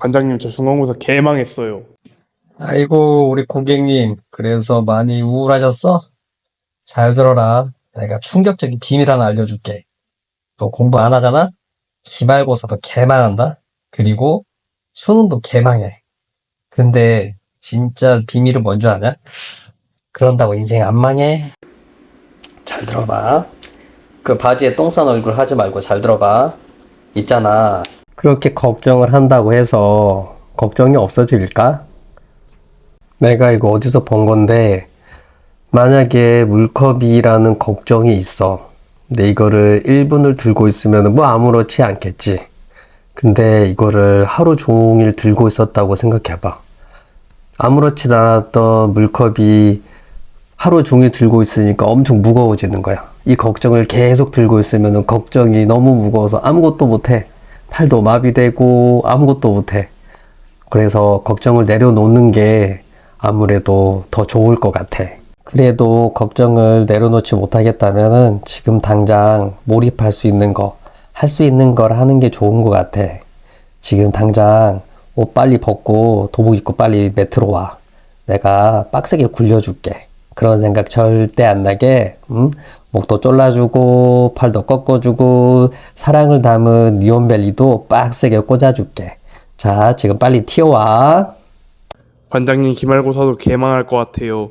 관장님 저 중간고사 개망했어요. 아이고, 우리 고객님. 그래서 많이 우울하셨어? 잘 들어라. 내가 충격적인 비밀 하나 알려줄게. 너 공부 안 하잖아? 기말고사도 개망한다? 그리고 수능도 개망해. 근데 진짜 비밀은 뭔 줄 아냐? 그런다고 인생 안 망해? 잘 들어봐. 그 바지에 똥 싼 얼굴 하지 말고 잘 들어봐. 있잖아. 그렇게 걱정을 한다고 해서 걱정이 없어질까? 내가 이거 어디서 본 건데, 만약에 물컵이라는 걱정이 있어. 근데 이거를 1분을 들고 있으면 뭐 아무렇지 않겠지. 근데 이거를 하루 종일 들고 있었다고 생각해봐. 아무렇지도 않았던 물컵이 하루 종일 들고 있으니까 엄청 무거워지는 거야. 이 걱정을 계속 들고 있으면 걱정이 너무 무거워서 아무것도 못해. 팔도 마비되고 아무것도 못해. 그래서 걱정을 내려놓는 게 아무래도 더 좋을 것 같아. 그래도 걱정을 내려놓지 못하겠다면은 지금 당장 몰입할 수 있는 거, 할 수 있는 걸 하는 게 좋은 것 같아. 지금 당장 옷 빨리 벗고 도복 입고 빨리 매트로 와. 내가 빡세게 굴려줄게. 그런 생각 절대 안 나게, 음? 목도 졸라주고, 팔도 꺾어주고, 사랑을 담은 니온벨리도 빡세게 꽂아줄게. 자, 지금 빨리 튀어와. 관장님 기말고사도 개망할 것 같아요.